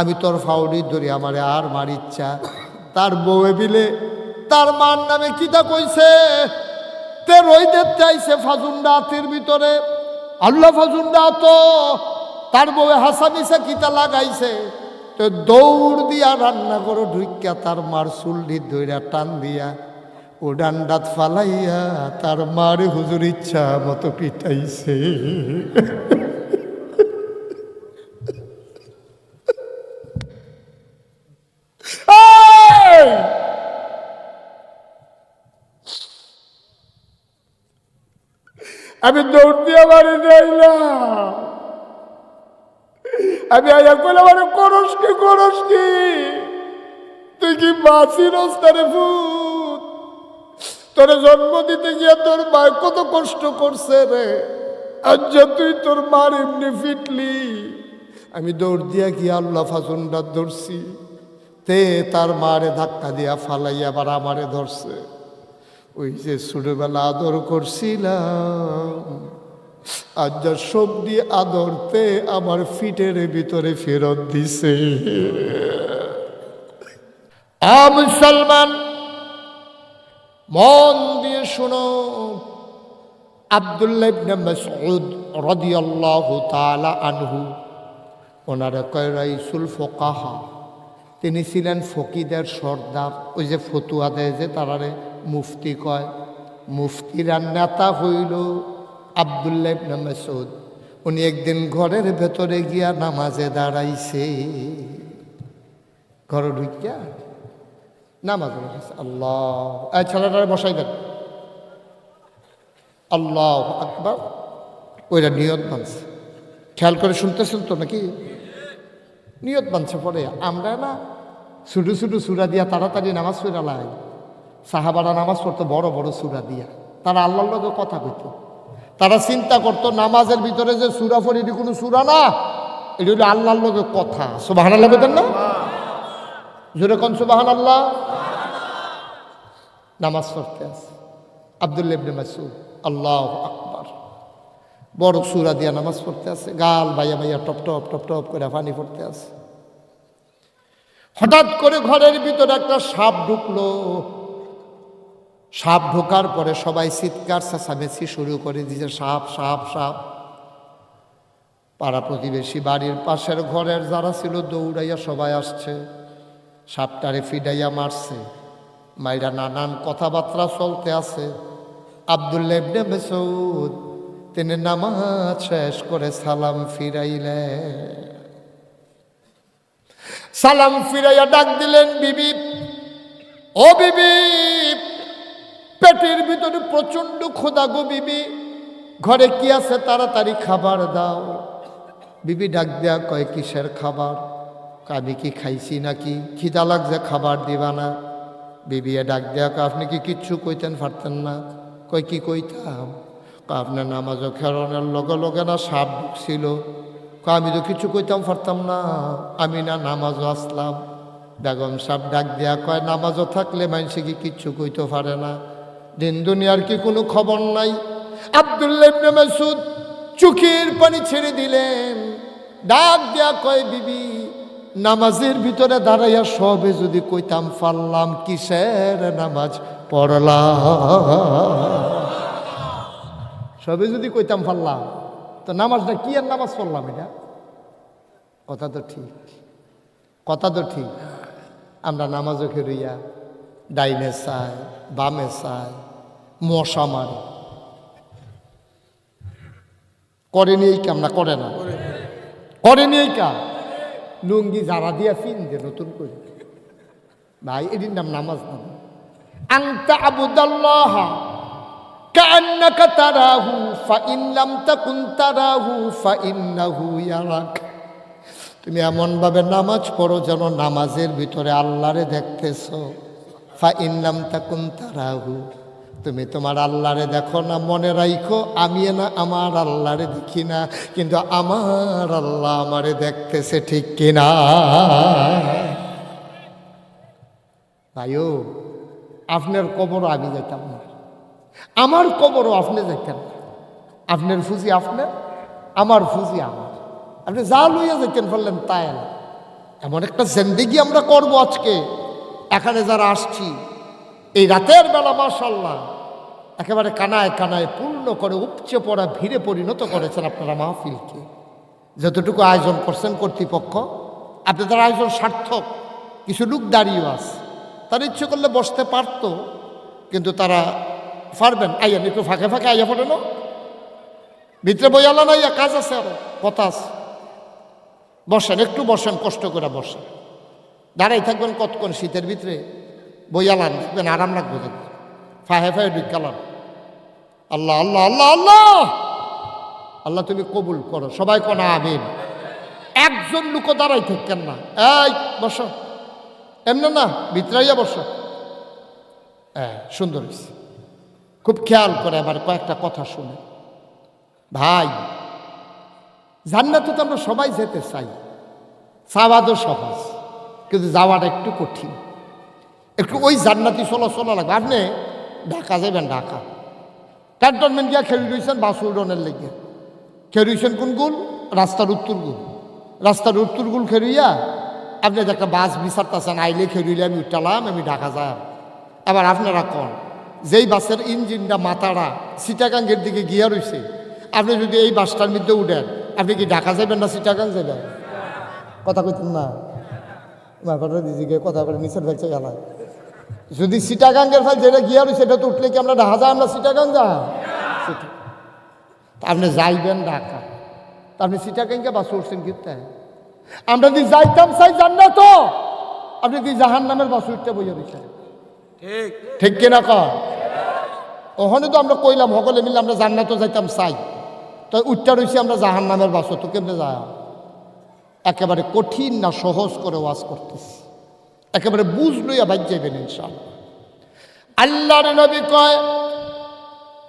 আমি তোর ফাউডি ধরি, আমারে আর মার ইচ্ছা। তার বউয়ে বিলে, তার মার নামে কিতা কইছে? তে রইদের চাইছে ফাজুন্ডা হাতের ভিতরে। আল্লাহ ফাজুন্ডা তো তার বউয়ে হাসামিসা কিতা লাগাইছে। তো দৌড় দিয়া রান্না করো ঢুকিয়া তার মার চুল্লি ধইরা টান দিয়া, ও ডান্ডাত ফালাইয়া তার মার হুজুর ইচ্ছা মতো পিটাইছে এই! আমি দৌড় দিয়ে বাড়ি যাইলাম। আমি আয়া কইলে মানে করস কি করস কি? তুই কি বাসি রস্তারে ভূত? তোরে জন্ম দিতে গিয়ে তোর মা কত কষ্ট করছে রে। আজ তুই তোর মার এমনি ফিটলি। আমি দৌড় দিয়া গিয়ে আল্লাহ ফাজুনটা ধরছি। তে তার মারে ধাক্কা দিয়া ফালাইয়া আবার আমারে ধরছে। ওই যে ছোটবেলা আদর করছিলাম। আজ যা সবজি আদরতে আমার ফিটের ভিতরে ফেরত দিছে। আ মুসলমান, মন দিয়ে শোনো। আবদুল্লাহ আনহু, ওনারা কয় রাইসুল ফোকাহা। তিনি ছিলেন ফকিদের সর্দার। ওই যে ফতুয়া দেয় যে তারারে মুফতি কয়। মুফতিরা নেতা হইল আবদুল্লাহ ইবনে উনি একদিন ঘরের ভেতরে গিয়া নামাজে দাঁড়াইছে। ঘরে ঢুকিয়া নামাজ আল্লাহ ছেলেটারে বসাই দেন। আল্লাহ আকবার। ওইটা নিয়ত বানছে খেয়াল করে শুনতেছেন তো নাকি? নিয়ত বানছে পরে। আমরা না ছোটো ছোটো সুরা দিয়া তাড়াতাড়ি নামাজ পড়া লাই। সাহাবারা নামাজ পড়তো বড় বড় সুরা দিয়া। তারা আল্লাহর লগে কথা কইতো। তারা চিন্তা করতো, নামাজের ভিতরে যে সুরা পড়ি এটি কোনো সুরা না, এটি হলো আল্লাহর লগে কথা। সুবাহান আল্লাহ বেতেন না? জোরে কোন সুবাহান আল্লাহ নামাজ পড়তে আছে। আবদুল্লাহ ইবনে মাসুদ আল্লাহ আকবার। বড় সুরা দিয়া নামাজ পড়তে আছে। গাল বাইয়া বাইয়া টপ টপ টপ টপ করে পানি পড়তে আছে। হঠাৎ করে ঘরের ভিতরে একটা সাপ ঢুকলো। সাপ ঢোকার পরে সবাই চিৎকার, চেঁচামেচি শুরু করে দিয়েছে, সাপ সাপ সাপ। পাড়া প্রতিবেশী বাড়ির পাশের ঘরের যারা ছিল দৌড়াইয়া সবাই আসছে। সাপটারে ফিডাইয়া মারছে। মাইরা নানান কথাবার্তা চলতে আছে। আবদুল্লাহ ইবনে মেসউদ, তিনি নামাজ শেষ করে সালাম ফিরাইলেন। সালাম ফিরাইয়া ডাক দিলেন, বিবি, ও বিবি, পেটের ভিতরে প্রচণ্ড খোদা গো বিবি। ঘরে কি আছে তাড়াতাড়ি খাবার দাও। বিবি ডাক দেয়া কয়, কিসের খাবার? আমি কি খাইছি নাকি? খিদা লাগছে, খাবার দিবা না। বিবি ডাক দেয়া আপনি কি কিচ্ছু কইতেন পারতেন না? কয়, কি কইতাম? আপনার নামাজও খেরনের লগে লগে না সাপ ঢুকছিল। আমি তো কিছু কইতাম পারতাম না। আমি না নামাজও আসলাম। বেগম সাপ ডাক দেয়া কয়, নামাজও থাকলে মানুষে কি কিচ্ছু কইতে পারে না। দিন দুনিয়ার কি কোনো খবর নাই? আবদুল্লাহ ইবনে মাসুদ চোখের পানি ছেড়ে দিলেন। ডাক দেয়া কয়, বিবি, নামাজের ভিতরে দাঁড়াইয়া সবে যদি কইতাম পারলাম কিসের নামাজ পড়লাম? সবে যদি কইতাম পারলাম। তো নামাজটা কি আর নামাজ পড়লাম এটা? কথা তো ঠিক। কথা তো ঠিক। আমরা নামাজও খেরুইয়া ডাইনে চাই, বামে চাই, মশা মারি। করেনি এই কাম না করে না। করেনি এই কাম লুঙ্গি যারা দিয়া ফিন দে নতুন করে। ভাই এটির নাম নামাজ নাম আংতা আবুদাল্লাহ। কান্নাকা তারাহু ফাইনলাম তাকুন তারাহু, ফাইন্নাহু ইয়ারাক। তুমি এমনভাবে নামাজ পড়ো যেন নামাজের ভিতরে আল্লাহরে দেখতেছ। ফাইনলাম তাকুন তারাহু। তুমি তোমার আল্লাহরে দেখো না, মনে রাইখো আমি না, আমার আল্লাহরে দেখি না, কিন্তু আমার আল্লাহ আমারে দেখতেছে ঠিক কিনা? তাইও আপনার কবর আমি যেতাম না। আমার কবরও আপনি যেতেন না। আপনার ফুজি আপনার, আমার ফুজি আমার। আপনি যা লইয়া যেতেন বললেন তাই না। এমন একটা জেন্দিগি আমরা করব আজকে। এখানে যারা আসছি, এই রাতের বেলা মাশাল্লাহ একেবারে কানায় কানায় পূর্ণ করে উপচে পড়া ভিড়ে পরিণত করেছেন আপনারা মাহফিলকে। যতটুকু আয়োজন করছেন কর্তৃপক্ষ আপনাদের আয়োজন সার্থক, কিছু লোক দাঁড়িয়েও আছে। তারা ইচ্ছে করলে বসতে পারতো, কিন্তু তারা পারবেন আইয়া একটু ফাঁকে ফাঁকে আইয়া পড়ে না ভিতরে বইয়ালা না ইয়া কাজ আছে আরও, কথা আছে। বসেন, একটু বসেন, কষ্ট করে বসেন। দাঁড়াই থাকবেন কতক্ষণ শীতের ভিতরে বইয়ালান দেখবেন আরাম লাগবে দেখবেন ফাহে ফাহে ঢুকালাম আল্লাহ আল্লাহ আল্লাহ আল্লাহ! আল্লাহ, তুমি কবুল করো। সবাই কোনা আমিন? একজন লোকও দাঁড়াই থাকেন না। এই, বসো। এমনি না ভিতরাইয়া বসো। হ্যাঁ সুন্দর হয়েছে খুব খেয়াল করে আবার কয়েকটা কথা শুনে। ভাই, জান্নাতে তো আমরা সবাই যেতে চাই। চাওয়াদও সহজ, কিন্তু যাওয়াটা একটু কঠিন। একটু ওই জান্নাতি চলো চলো লাগবে। আপনি ঢাকা যাবেন ঢাকা। ক্যান্টনমেন্ট গিয়া খেলি রয়েছেন বাস উডনের লেগে। খেরুইছেন কোন গুল? রাস্তার উত্তর গুল। রাস্তার উত্তর গুল খেরুইয়া আপনি একটা বাস বিচারতেছেন, আইলে খেরুইলে আমি উঠালাম, আমি ঢাকা যাই আবার আপনারা কন? যেই বাসের ইঞ্জিনটা মাথাটা সিটাগাঙ্গের দিকে গিয়া রয়েছে আপনি যদি এই বাসটার মধ্যে উঠেন, আপনি কি ঢাকা যাবেন না সিটাগাং যাবেন কথা কইতেন না। দিদিকে কথা বলে নিচের ফেলছে গেল। যদি সিটাগাঙ্গের ফেল যেটা গিয়া রয়েছে সেটা তো উঠলে কি আমরা ঢাকা যাই, আমরা সিটাগাং যা আপনি যাইবেন ঢাকা। আপনি সিটাগাঙ্গে বাস উঠছেন কিন্তু আমরা যদি যাইতাম চাই জান না তো আপনি কি জাহান নামের বাস উঠতে বইয়া রয়েছেন ঠিক। কিনা কর ওখানে তো আমরা কইলাম, সকলে মিলে আমরা জান্নাতও যাইতাম, চাই। তো উঠটা রয়েছে আমরা জাহান নামের বাসও তো কেমনে যায়? একেবারে কঠিন না সহজ করে ওয়াজ করতেছি। একেবারে বুঝ লইয়া বাইক যাইবেন ইনশাল আল্লাহর নবী কয়,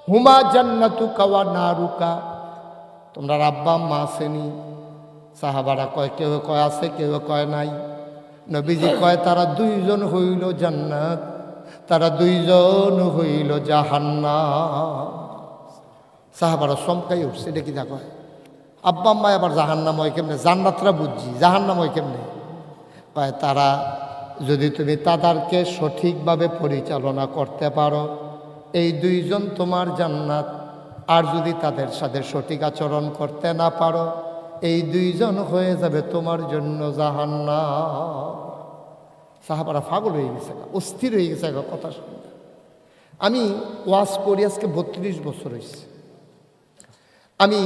হুমা জান্নাতু কাওয়া নারুকা? তোমরা রাব্বা, মা আসেনি সাহাবারা কয় কেউ কয় আছে কেউ কয় নাই। নবীজি কয়, তারা দুইজন হইল জান্নাত। তারা দুইজন হইল জাহান্না সাহাবারা চমকাই উঠছে দেখি? কয় আব্বা আম্মা আবার জাহান্নাম হয় কেমনে? জান্নাতরা বুঝছি, জাহান্নাম হয় কেমনে? কয়, তারা যদি তুমি তাদেরকে সঠিকভাবে পরিচালনা করতে পারো, এই দুইজন তোমার জান্নাত। আর যদি তাদের সাথে সঠিক আচরণ করতে না পারো, এই দুইজন হয়ে যাবে তোমার জন্য জাহান্নাম। সাহাবারা ফাগল হয়ে গেছে অস্থির হয়ে গেছে কথা শুনে। আমি ওয়াজ করি আজকে বত্রিশ বছর হয়েছে। আমি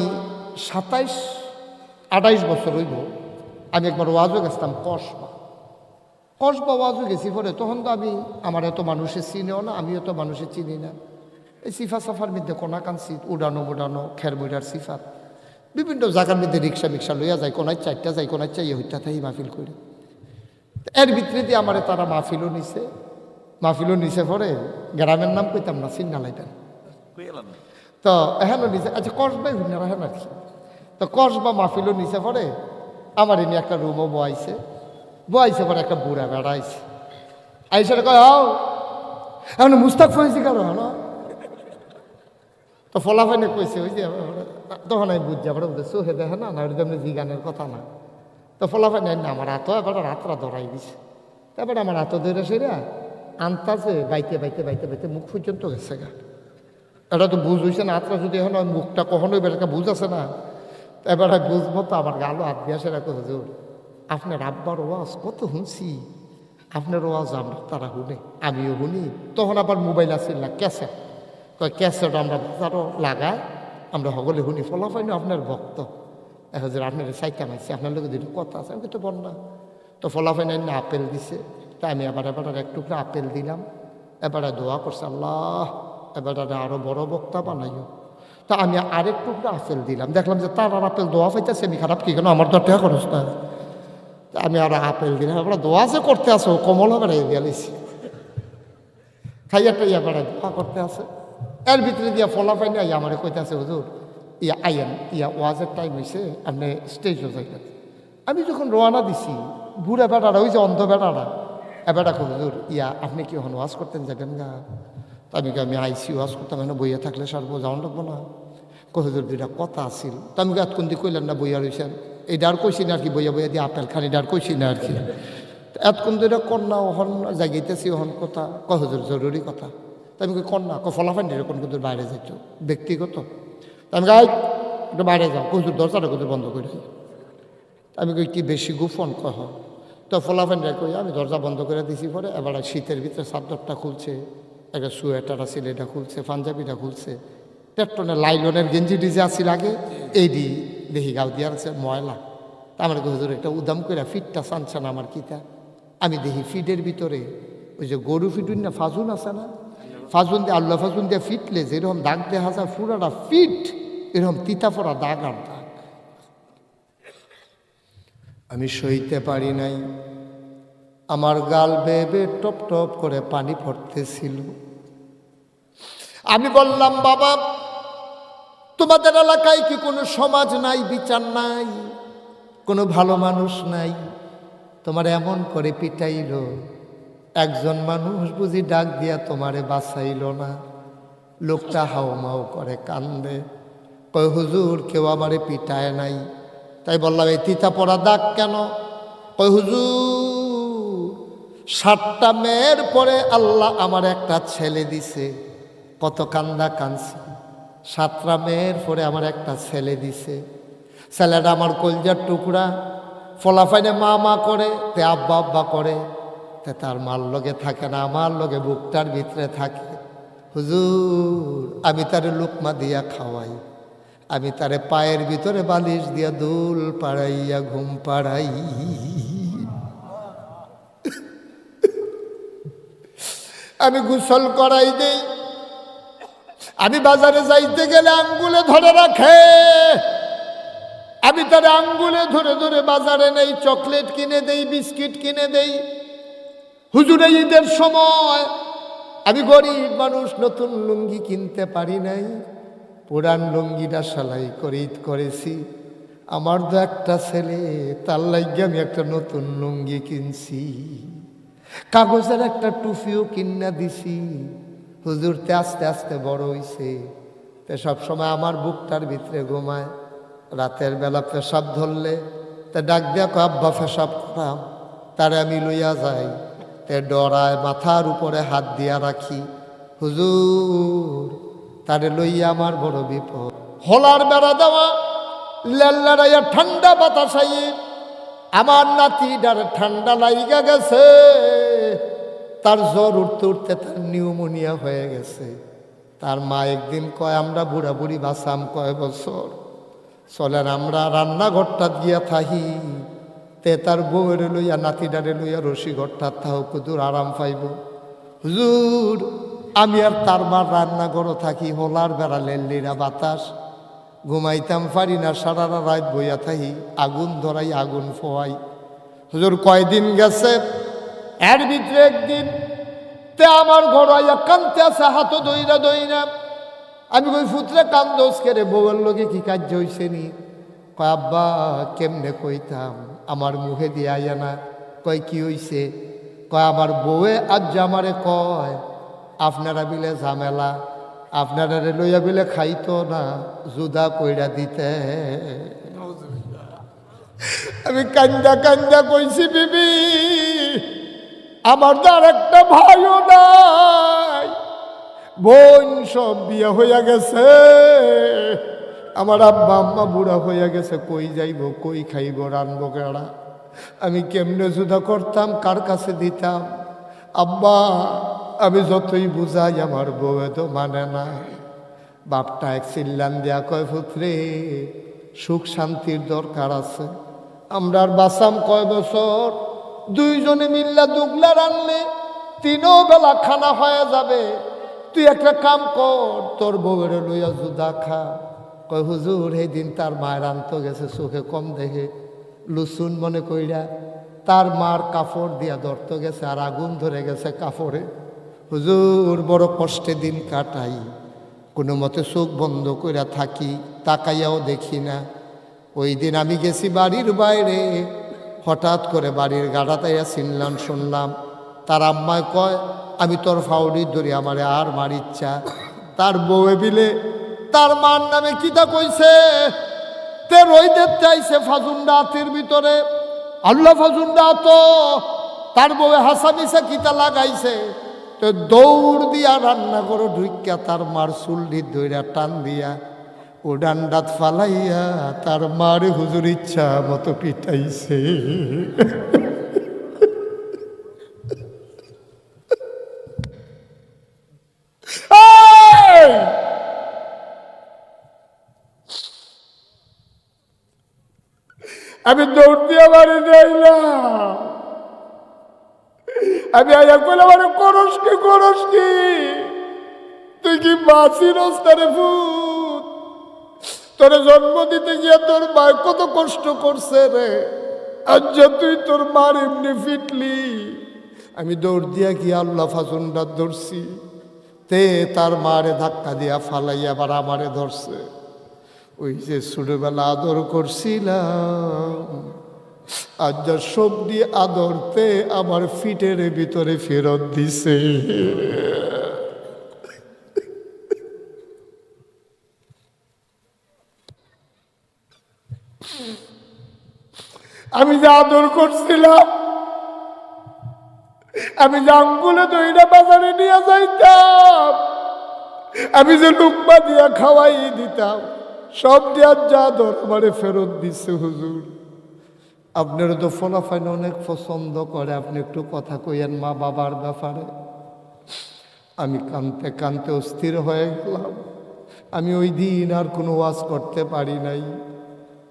সাতাইশ, আঠাইশ বছর হইব, আমি একবার ওয়াজও গেছিলাম কসবা। কসবা ওয়াজও গেছি পরে, তখন তো আমি, আমার এত মানুষের চিনেও না, আমিও তো মানুষের চিনি না। এই সিফা সাফার মধ্যে কোনা কানছি উড়ানো মুডানো, খের মুড়ার সিফাত বিভিন্ন জায়গার মধ্যে রিক্সা মিক্সা লইয়া যায়, কোনায় চারটা যায়, কোনায় চাই হইতা তাই মাহফিল করি এর ভিতরে দিয়ে আমারে তারা মাহফিলও নিছে। মাহফিলও নিছে পরে গ্রামের নাম কইতাম না চিন্না লাইতেন কইলাম না। তো এহেন নিচে আচ্ছা কসবাই হুইনারা হেন আর কি। তো কসবা মাহফিলও নিছে পরে আমার এনে একটা রুমও বয়াইছে। বয়াইছে পরে একটা বুড়া বেড়া আইছে। আইসে কয় হও এখন মুস্তাক ফয়েছি কারও হলো? তো ফলাফাইনে কইছে ওই যে তখন আমি বুঝছি আবার সোহে দেখে না না এমনি জিগানের কথা না। তো ফলাফাইনে না, আমার হাতও এবার রাতরা ধরাই দিছে। তারপর আমার হাত ধরে সেরা আনতাছে, বাইতে বাইতে বাইতে বাইতে মুখ পর্যন্ত গেছে গা। এটা তো বুঝ হয়েছে না, আত্রা যদি এখন মুখটা কখনোই বেরোকে বুঝ আছে না, এবার বুঝব তো আমার গালো হাত দিয়ে সেটা কথা হুজুর আপনার আব্বার ওয়াজ কত শুনছি? আপনার ওয়াজ আমরা তারা শুনে, আমিও শুনি। তখন আবার মোবাইল আসছিল না, ক্যাসেট। কয় ক্যাসেট আমরা বাজারও লাগাই, আমরা সকলে শুনি ফলাফাইনি আপনার ভক্ত। হুজুর আপনার সাইকা মাইছি, আপনার লোক দুটো কথা আছে আমি তো বল না। তো ফলাফাইন না আপেল দিছে, তা আমি এবার এবার এক টুকরা আপেল দিলাম। এবারে দোয়া করছে, আল্লাহ, এবারে আরও বড় বক্তা বানাইও। তা আমি আরেক টুকরা আপেল দিলাম, দেখলাম যে তার আর আপেল দোয়া পাইতেছে, আমি খারাপ কি কেন? আমার দরটা খরচ না আমি আরও আপেল দিলাম, এবার দোয়া যে করতে আসো কমল হবে গেলেছি খাইয়া টাইয়া বেড়াই দোয়া করতে আছে। এর ভিতরে দিয়া ফলা পাই না আমার কইতে আছে হুজুর ইয়া আইয়েন ইয়া ওয়াজের টাইম হয়েছে আপনি স্টেজও যাইলেন আমি যখন রওনা দিছি বুড়া বেড়ারা ওই যে অন্ধ বেড়ারা এবারটা হুজুর ইয়া আপনি কি এখন ওয়াজ করতেন যাবেন তা আমি আমি আইসি ওয়াজ করতাম এখন বইয়া থাকলে সারবো যাওয়ান লাগবো না কই হুজুর দুইটা কথা আছিল তা আমি এতক্ষণ দিয়ে কইলেন না বইয়া রয়েছেন এই আর কইছি না আর কি বইয়া বইয়া দিয়ে আপেল খান আর কইছি না আর কি এতক্ষণ ধরে কন্যা হন জাগিতেছি হন কথা কহজুর জরুরি কথা তা আমি কন্যা ক ফলাফান কোন কিন্তু বাইরে যাইছ ব্যক্তিগত আমি গাই একটু বাইরে যাও। কহুজুর দরজাটা কত বন্ধ করে। আমি কই, কি বেশি গোপন কহ? তো ফলাফানরা কই আমি দরজা বন্ধ করে দিছি পরে, এবার শীতের ভিতরে চাদরটা খুলছে, একটা সোয়েটার আছিল এটা খুলছে পাঞ্জাবিটা খুলছে পেট্রনে লাইলনের গেঞ্জি ডিজে আসিল আগে এই দি, দেখি গাও দিয়ে আছে ময়লা। আমার হুজুর একটা উদাম করে ফিটটা চানছে না আমার কিতা? আমি দেখি ফিডের ভিতরে, ওই যে গরু ফিডুন না, ফাজুন আছে না ফাজুন দিয়ে আল্লাহ ফাজুন দিয়ে ফিটলে যেরকম দাগ দেখা যায় পুরাটা ফিট, এরকম তিতা দাগ আর দাগ। আমি সইতে পারি নাই। আমার গাল বেবে টপ টপ করে পানি পড়তেছিল। আমি বললাম, বাবা, তোমাদের এলাকায় কি কোনো সমাজ নাই, বিচার নাই? কোনো ভালো মানুষ নাই? তোমার এমন করে পিটাইল। একজন মানুষ বুঝি ডাক দিয়া তোমারে বাঁচাইল না। লোকটা হাও মাও করে, কান্দে। কয়, হুজুর, কেউ আমারে পিটায় নাই। তাই বললাম, এই তিতা পড়া দাগ কেন? কয়, হুজুর, সাতটা মেয়ের পরে আল্লাহ আমার একটা ছেলে দিছে। কত কান্দা কানছি। সাতটা মেয়ের পরে আমার একটা ছেলে দিছে। ছেলেটা আমার কলজার টুকরা। ফলাফাইনে মা মা করে, তে আব্বা আব্বা করে। তে তার মার লগে থাকে না, আমার লগে বুকটার ভিতরে থাকে। হুজুর, আমি তারে লুকমা দিয়া খাওয়াই, আমি তারে পায়ের ভিতরে বালিশ দিয়া দুল পাড়াইয়া ঘুম পাড়াই। আমি গোসল করাই দেই, আমি বাজারে যাইতে গেলে আঙ্গুলে ধরে রাখে। আমি তার আঙ্গুলে ধরে ধরে বাজারে নেই, চকলেট কিনে দেই, বিস্কিট কিনে দেই। হুজুরে, ঈদের সময় আমি গরিব মানুষ, নতুন লুঙ্গি কিনতে পারি নাই। পুরান লুঙ্গিটা সেলাই করে ঈদ করেছি। আমার তো একটা ছেলে, তার লাগিয়ে আমি একটা নতুন লুঙ্গি কিনছি। কাগজের একটা টুপিও কিনা দিছি। হুজুরতে আস্তে আস্তে বড় হইছে। তে সবসময় আমার বুকটার ভিতরে ঘুমায়। রাতের বেলা পেশাব ধরলে, তা ডাক দিয়া আব্বা, পেশাব করাম তারে আমি লইয়া যাই। তে ডরায়, মাথার উপরে হাত দিয়া রাখি। হুজুর, তারে লইয়া আমার বড় বিপদ। হলার বেড়া দেওয়া লেল্লারাইয়া ঠান্ডা বাতাসাই আমার নাতি ডার ঠান্ডা লাইগা গেছে। তার জ্বর উঠতে উঠতে তার নিউমোনিয়া হয়ে গেছে। তার মা একদিন কয়, আমরা বুড়া বুড়ি বাসাম কয় বছর? চলেন, আমরা রান্নাঘরটা গিয়া থাহি। তে তার বউয়ের লইয়া নাতিডারে লইয়া রশি ঘরটা থাও কুদুর আরাম পাইব? হুজুর, আমি আর তার মার রান্নাঘরও থাকি, হোলার বেড়া লেল্লিরা বাতাস। ঘুমাইতাম পারি না, সারা রাত বইয়া থাকি, আগুন ধরাই আগুন ফোয়াই। হুজুর, কয়দিন গেছে? এর ভিতরে একদিন তে আমার ঘর আইয়া কানতে আছে হাত দইরা দইরা আমি কই, ফুতরে কান্দোস কেরে বউয়ের লোকে কি কাজ হইছে নি? কয়, আব্বা, কেমনে কইতাম? আমার মুখে দিয়ে আইয়া না। কয়, কি হইছে? কয়, আমার বউয়ে আজ আমারে কয়, আপনারা বিলে ঝামেলা আপনারা লইয়া বিলে খাইতো না, জুদা কইরা দিতে। আমি কান্দা কান্দা কইছি, বিবি, আমার তার একটা ভাইও নাই। বোন সব বিয়ে হইয়া গেছে। আমার আব্বা আম্মা বুড়া হইয়া গেছে, কই যাইব, কই খাইব রানবো কেড়া? আমি কেমনে জুদা করতাম, কার কাছে দিতাম? আব্বা, আমি যতই বুঝাই, আমার বউয়ে তো মানে না। বাপটা এক চিল্লান দেয়া কয়, পুত্রে, সুখ শান্তির দরকার আছে। আমরা আর বাসাম কয় বছর? দুইজনে মিল্লা দুগলা রানলে তিনও বেলা খানা হয়ে যাবে। তুই একটা কাম কর, তোর বউয়ের লইয়া জুদা খা। কয়, হুজুর, এই দিন তার মায়ের আনতে গেছে চোখে কম দেখে। লুসুন মনে কইরা তার মার কাপড় দিয়া ধরতে গেছে আর আগুন ধরে গেছে কাপড়ে হুজুর, বড় কষ্টে দিন কাটাই। কোনো মতে চোখ বন্ধ কইরা থাকি, তাকাইয়াও দেখি না। ওই দিন আমি গেছি বাড়ির বাইরে। হঠাৎ করে বাড়ির গাড়া তাইয়া চিনলাম, শুনলাম। তার আম্মায় কয়, আমি তোর ফাউডি ধরি আমারে আর মার ইচ্ছা তার বউয়ে বিলে তার মার নামে কিতা কইছে? তে রইদের চাইছে ফাজুন্ডা হাতের ভিতরে। আল্লাহ ফাজুন্ডা তো তার বউ হাসামিসা কিতা লাগাইছে? তো দৌড় দিয়া রান্না করো ঢুকিয়া তার মার চুল্লি দইরা টান দিয়া, ও ডান্ডাত ফালাইয়া তার মার হুজুর ইচ্ছা মতো পিটাইছে এই! আমি দৌড় দিয়ে বাড়ি যাইলাম। আমি আয়া কইলাম মানে করস কি করস কি? তুই কি বাসি রস্তারে ভূত? তোরে জন্ম দিতে গিয়ে তোর মা কত কষ্ট করছে রে। আজ তুই তোর মার এমনি ফিটলি। আমি দৌড় দিয়া গিয়ে আল্লাহ ফাজুনটা ধরছি। তে তার মারে ধাক্কা দিয়া ফালাইয়া আবার আমারে ধরছে। ওই যে ছোটবেলা আদর করছিলাম আজ যা সবজি আদরতে আমার ফিটের ভিতরে ফেরত দিছে। আমি যে আদর করছিলাম, আমি যে আঙ্গুলে দইটা বাজারে নিয়ে যাইতাম, আমি যে লুকমা দিয়া খাওয়াই দিতাম সব দেওয়ার যা দর আমারে ফেরত দিচ্ছে হুজুর। আপনারও তো ফলাফাইন অনেক পছন্দ করে, আপনি একটু কথা কইয়েন মা বাবার ব্যাপারে। আমি কানতে কানতে অস্থির হয়ে গেলাম। আমি ওই দিন আর কোনো ওয়াজ করতে পারি নাই।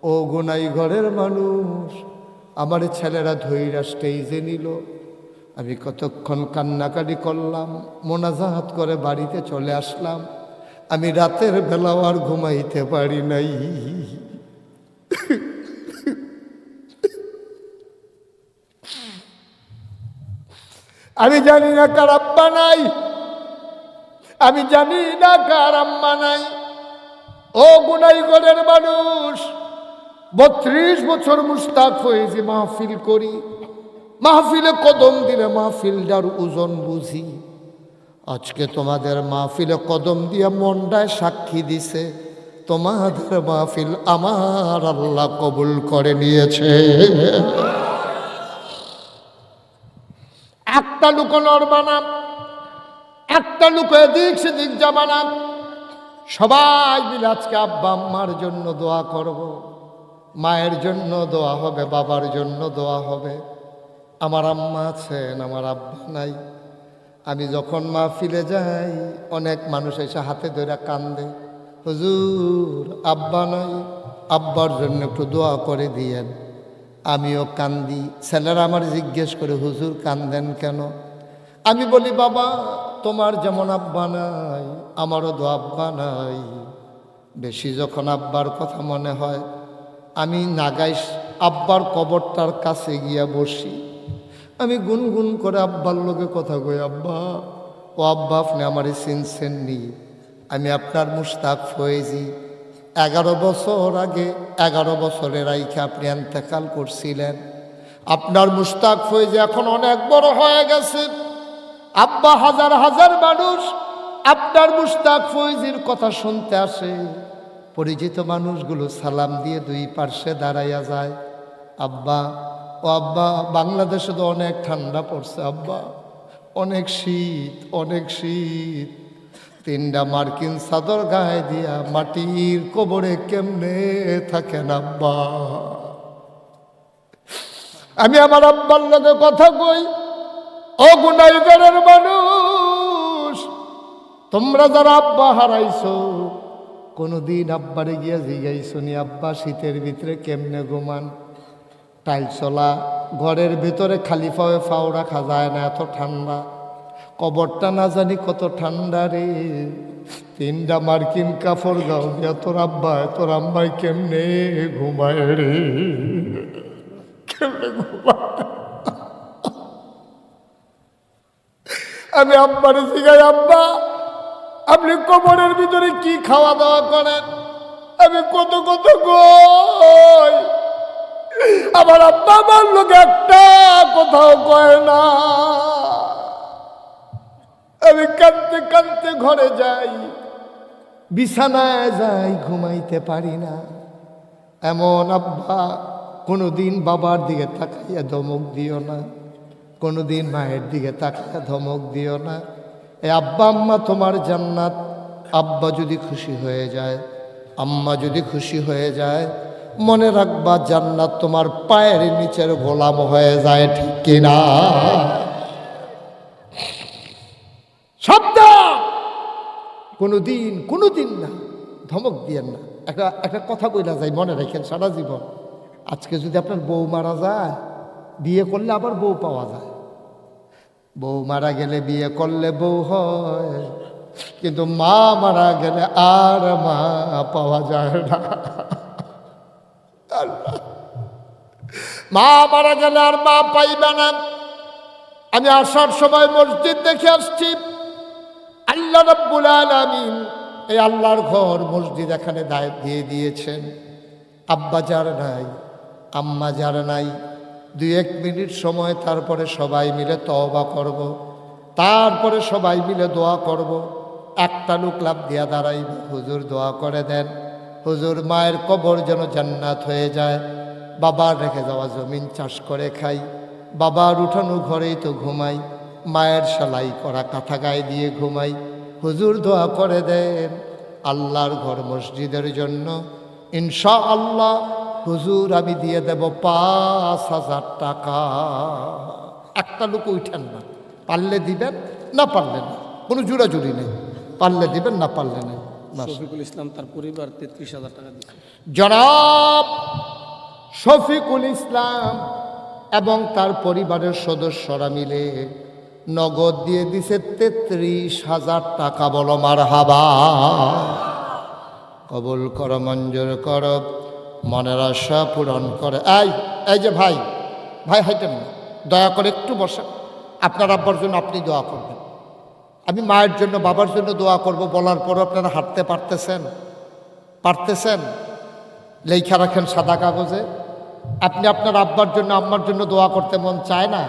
ও গোনাই ঘরের মানুষ, আমার ছেলেরা ধৈরা স্টেজে নিল। আমি কতক্ষণ কান্নাকাটি করলাম, মোনাজাহাত করে বাড়িতে চলে আসলাম। আমি রাতের বেলাও আর ঘুমাইতে পারি নাই। আমি জানি না কার নাই। আমি জানি না কার আম্মা নাই। ও গুনাই গলের মানুষ, বত্রিশ বছর মুস্তাক হয়েছি মাহফিল করি, মাহফিলে কদম দিলে মাহফিলটার ওজন বুঝি। আজকে তোমাদের মাহফিলে কদম দিয়ে মনটায় সাক্ষী দিছে। তোমাদের মাহফিল আমার আল্লাহ কবুল করে নিয়েছে। একটা লুক নড়বানা একটা লুক এদিক সেদিক যাবানা সবাই মিলে আজকে আব্বা আম্মার জন্য দোয়া করব। মায়ের জন্য দোয়া হবে, বাবার জন্য দোয়া হবে। আমার আম্মা আছেন, আমার আব্বা নাই। আমি যখন মা ফিরে যাই, অনেক মানুষ এসে হাতে ধরে কান্দে, হুজুর, আব্বা নাই, আব্বার জন্য একটু দোয়া করে দিয়েন। আমিও কান্দি, ছেলেরা আমার জিজ্ঞেস করে, হুজুর, কান্দেন কেন? আমি বলি, বাবা, তোমার যেমন আব্বা নাই, আমারও তো আব্বা নাই। বেশি যখন আব্বার কথা মনে হয়, আমি নাগাইশ আব্বার কবরটার কাছে গিয়া বসি। আমি গুনগুন করে আব্বার লোকে কথা কই, আব্বা, ও আব্বা, আপনি আমারে চিনছেন নি আমি আপনার মুস্তাক ফয়েজি। এগারো বছর আগে, এগারো বছরের আইকে আপনি এন্তেকাল করছিলেন। আপনার মুস্তাক ফয়েজি এখন অনেক বড় হয়ে গেছে। আব্বা হাজার হাজার মানুষ আপনার মুস্তাক ফৈজির কথা শুনতে আসে। পরিচিত মানুষগুলো সালাম দিয়ে দুই পার্শ্বে দাঁড়াইয়া যায়। আব্বা ও আব্বা, বাংলাদেশে তো অনেক ঠান্ডা পড়ছে আব্বা। অনেক শীত অনেক শীত। তিনটা মার্কিন চাদর গায়ে দিয়া মাটির কবরে কেমনে থাকেন আব্বা? আমি আমার আব্বার লগে কথা কই, ও গুনাইগারের মানুষ, তোমরা যারা আব্বা হারাইছো, কোনোদিন আব্বারে গিয়া জিগাইছো নি আব্বা, শীতের ভিতরে কেমনে ঘুমান? টাইলসলা ঘরের ভিতরে খালি পাওয়ে ফাও রাখা যায় না এত ঠান্ডা। কবরটা না জানি কত ঠান্ডা রে। তিনটা মার্কিন কাপড় গাও দিয়া তোর আব্বা, তোর আম্বাই কেমনে ঘুমায় রে? কেমনে আমি আব্বারে শিখাই আব্বা, আপনি কবরের ভিতরে কি খাওয়া দাওয়া করেন? আমি কত কত গই আমার আব্বা আমার লোক একটা কোথাও কয় না। আমি কাঁদতে কাঁদতে ঘরে যাই, বিছানায় যাই, ঘুমাইতে পারি না। এমন আব্বা কোনো দিন বাবার দিকে তাকাইয়া ধমক দিও না কোনো দিন মায়ের দিকে তাকাইয়া ধমক দিও না। এ আব্বা, আম্মা, তোমার জান্নাত। আব্বা যদি খুশি হয়ে যায়, আম্মা যদি খুশি হয়ে যায় মনে রাখবা, জান্নাত তোমার পায়ের নিচের গোলাম হয়ে যায়, ঠিক কিনা? শব্দ কোনো দিন কোনো দিন না, ধমক দিয়েন না। একটা একটা কথা কইলা যায় মনে রাখেন, সারা জীবন। আজকে যদি আপনার বউ মারা যায়, বিয়ে করলে আবার বউ পাওয়া যায়। বউ মারা গেলে বিয়ে করলে বউ হয়, কিন্তু মা মারা গেলে আর মা পাওয়া যায় না। আল্লাহ। মা মারা গেলে আর মা পাইবে না আমি আসার সময় মসজিদ দেখে আসছি আল্লাহ রব্বুল আলামিন এই আল্লাহর ঘর মসজিদ এখানে দায় দিয়ে দিয়েছেন আব্বা যার নাই, আম্মা যার নাই দুই এক মিনিট সময়, তারপরে সবাই মিলে তওবা করব। তারপরে সবাই মিলে দোয়া করব। একটা লোক লাভ দিয়া দাঁড়াইব, হুজুর দোয়া করে দেন হুজুর মায়ের কবর যেন জান্নাত হয়ে যায়। বাবার রেখে যাওয়া জমিন চাষ করে খাই। বাবার উঠানো ঘরেই তো ঘুমাই। মায়ের সেলাই করা কাঁথা গায়ে দিয়ে ঘুমাই। হুজুর দোয়া করে দেন আল্লাহর ঘর মসজিদের জন্য। ইনশা আল্লাহ হুজুর আমি দিয়ে দেব পাঁচ হাজার টাকা। একটা লোক উঠেন না। পারলে দিবেন, না পারলে না। কোনো জুড়াজুড়ি নেই। পারলে দিবেন, না পারলে নেই। বাস। শফিকুল ইসলাম তার পরিবার তেত্রিশ হাজার টাকা দিচ্ছে জনাব শফিকুল ইসলাম এবং তার পরিবারের সদস্যরা মিলে নগদ দিয়ে দিছে তেত্রিশ হাজার টাকা বলো মার হাবা কবুল কর মঞ্জুর কর মনের আশা পূরণ করে। এই এই যে ভাই ভাই হাইটেন না দয়া করে একটু বসেন। আপনার আব্বার জন্য আপনি দোয়া করবেন। আমি মায়ের জন্য, বাবার জন্য দোয়া করব, বলার পর আপনারা হাঁটতে পারতেছেন? পারতেছেন? লেখা রাখেন সাদা কাগজে। আপনি আপনার আব্বার জন্য, আম্মার জন্য দোয়া করতে মন চায় না।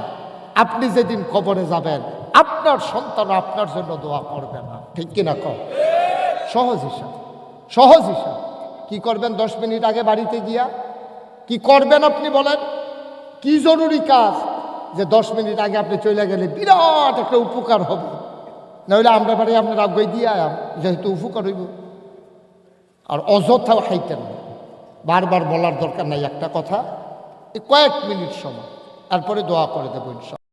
আপনি যেদিন কবরে যাবেন, আপনার সন্তান আপনার জন্য দোয়া করবে না। ঠিক কিনা কর সহজ হিসাব। সহজ হিসাব। কি করবেন দশ মিনিট আগে বাড়িতে গিয়া? কি করবেন আপনি বলেন? কি জরুরি কাজ? যে দশ মিনিট আগে আপনি চলে গেলে বিরাট একটা উপকার হবে। নইলে আমরা বাড়ি আপনার আগে দিয়ে আয়াম, যেহেতু উপকার হইব। আর অযথাও হাইতেন না বারবার বলার দরকার নাই, একটা কথা। এই কয়েক মিনিট সময়, তারপরে দোয়া করে দেবো ইনশাল্লাহ